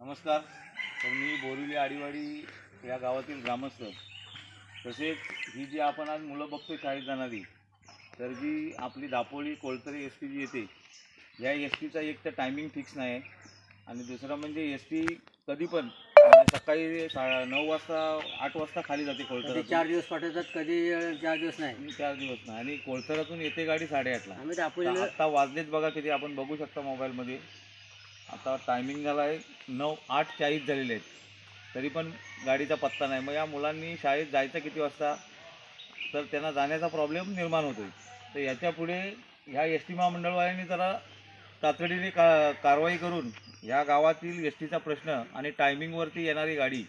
नमस्कार. तर मी बोरिवली आडीवाडी या गावातील ग्रामस्थ. तसेच ही जी आपण आज मुलं बघतो शाळेत जाणारी तर जी आपली दापोली कोळतरी एस टी जी येते या एस टीचा एक तर टायमिंग फिक्स नाही आहे. आणि दुसरं म्हणजे एस टी कधी पण सकाळी सा नऊ वाजता आठ वाजता खाली जाते कधी कोळतरातून चार दिवस पाठवतात कधी चार दिवस नाही. चार दिवस नाही. आणि कोळतरातून येते गाडी साडेआठला. आम्ही आता वाजलेत बघा किती आपण बघू शकता मोबाईलमध्ये. आता टायमिंग झाला आहे. नऊ आठ चाळीस झालेले आहेत. तरी पण गाडीचा पत्ता नाही. मग या मुलांनी शाळेत जायचं किती वाजता? तर त्यांना जाण्याचा प्रॉब्लेम निर्माण होतो तर याच्यापुढे ह्या एस टी महामंडळवाल्यांनी जरा तातडीने का कारवाई करून ह्या गावातील एस टीचा प्रश्न आणि टायमिंगवरती येणारी गाडी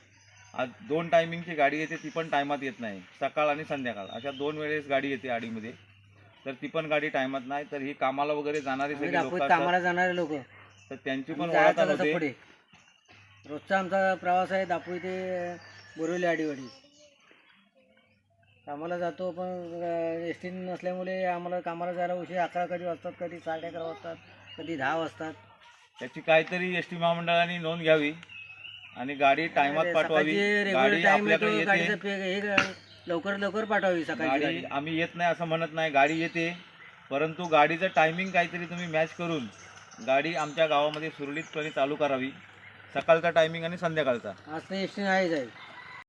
आज दोन टायमिंगची गाडी येते ती पण टायमात येत नाही. सकाळ आणि संध्याकाळ. अशा दोन वेळेस गाडी येते आडीमध्ये. तर ती पण गाडी टायमात नाही. तर ही कामाला वगैरे जाणारी कामाला जाणारे लोक. तर त्यांची पण जायचं ओळख होते पुढे. रोजचा आमचा प्रवास आहे दापोली ते बोरिवली आडीवाडी. कामाला जातो पण एस टी नसल्यामुळे आम्हाला कामाला जायला उशीर अकरा कधी वाजतात कधी साडे अकरा वाजतात कधी दहा वाजतात. त्याची काहीतरी एस टी महामंडळाने नोंद घ्यावी आणि गाडी टायमात पाठवावी. सकाळची रेग्युलर गाडी टाइम आपल्याकडे येतो गाडीचं येते पे- हे गा- लवकर लवकर पाठवावी सकाळची गाडी गाडी. आम्ही येत नाही असं म्हणत नाही गाडी येते. परंतु गाडीचं टायमिंग काहीतरी तुम्ही मॅच करून गाडी आमच्या गावामध्ये सुरळीतपणे चालू करावी. सकाळचा टायमिंग आणि संध्याकाळचा. आज तर एस टी नाहीच आहे.